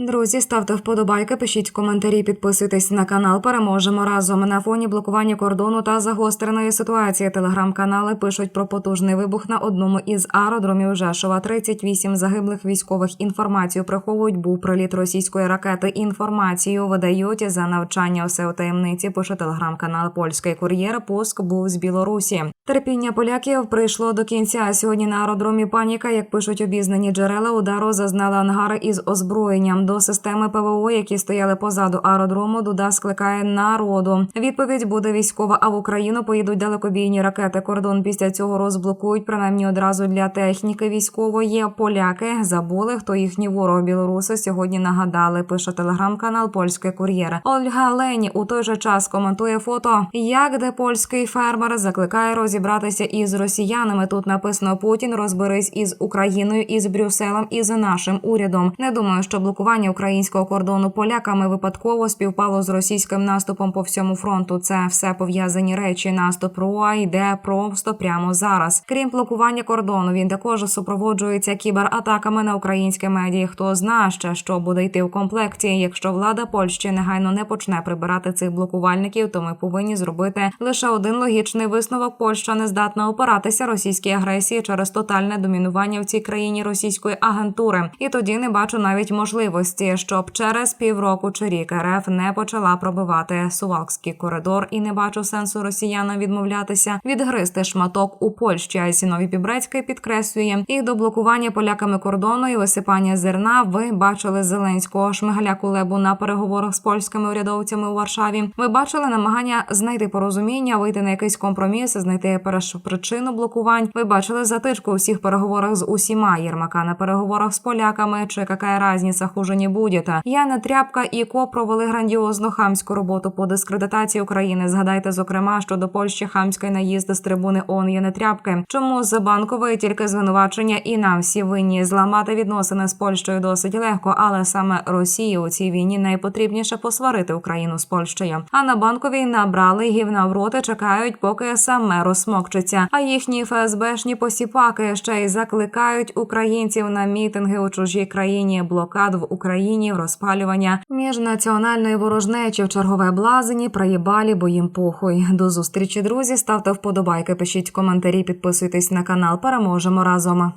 Друзі, ставте вподобайки, пишіть коментарі, підписуйтесь на канал. Переможемо разом. На фоні блокування кордону та загостреної ситуації. Телеграм-канали пишуть про потужний вибух на одному із аеродромів Жешова. 38 загиблих військових. Інформацію приховують. Був приліт російської ракети. Інформацію видають за навчання. Усе у таємниці. Пише телеграм-канал Польський кур'єр. Пуск був з Білорусі. Терпіння поляків прийшло до кінця. Сьогодні на аеродромі паніка, як пишуть обізнані джерела, удару зазнали ангари із озброєнням до системи ПВО, які стояли позаду аеродрому. Дуда скликає народу. Відповідь буде військова. А в Україну поїдуть далекобійні ракети. Кордон після цього розблокують принаймні одразу для техніки військової. Поляки забули, хто їхній ворог білоруси сьогодні нагадали. Пише телеграм-канал Польський кур'єр. Ольга Лені у той же час коментує фото, як де польський фермер закликає розібратися із росіянами. Тут написано Путін розберись із Україною, із Брюсселем, і з нашим урядом. Не думаю, що блокування українського кордону поляками випадково співпало з російським наступом по всьому фронту. Це все пов'язані речі. Наступ РУА йде просто прямо зараз. Крім блокування кордону, він також супроводжується кібератаками на українське медіа. Хто зна ще, що буде йти в комплекті. Якщо влада Польщі негайно не почне прибирати цих блокувальників, то ми повинні зробити лише один логічний висновок. Польща не здатна опиратися російській агресії через тотальне домінування в цій країні російської агентури. І тоді не бачу навіть можливості, щоб через півроку чи рік РФ не почала пробивати Сувалкський коридор, і не бачу сенсу росіянам відмовлятися відгризти шматок у Польщі. А Сінові Пібрецький підкреслює і до блокування поляками кордону і висипання зерна. Ви бачили Зеленського шмигаля Кулебу на переговорах з польськими урядовцями у Варшаві. Ви бачили намагання знайти порозуміння, вийти на якийсь компроміс, знайти першопричину блокувань. Ви бачили затичку у всіх переговорах з усіма Єрмака на переговорах з поляками. Чи яка разниця хуже не. Я не тряпка і ко провели грандіозну хамську роботу по дискредитації України. Згадайте, зокрема, що до Польщі хамський наїзд з трибуни ООН є не тряпки. Чому з банкової тільки звинувачення і нам всі винні зламати відносини з Польщею досить легко, але саме Росії у цій війні найпотрібніше посварити Україну з Польщею. А на банковій набрали гівна в роти, чекають, поки саме розсмокчиться. А їхні ФСБшні посіпаки ще й закликають українців на мітинги у чужій країні, блокад в Україні, розпалювання міжнаціональної ворожнечі в чергове блазені, приїбалі, бо їм похуй. До зустрічі, друзі. Ставте вподобайки, пишіть коментарі, підписуйтесь на канал. Переможемо разом.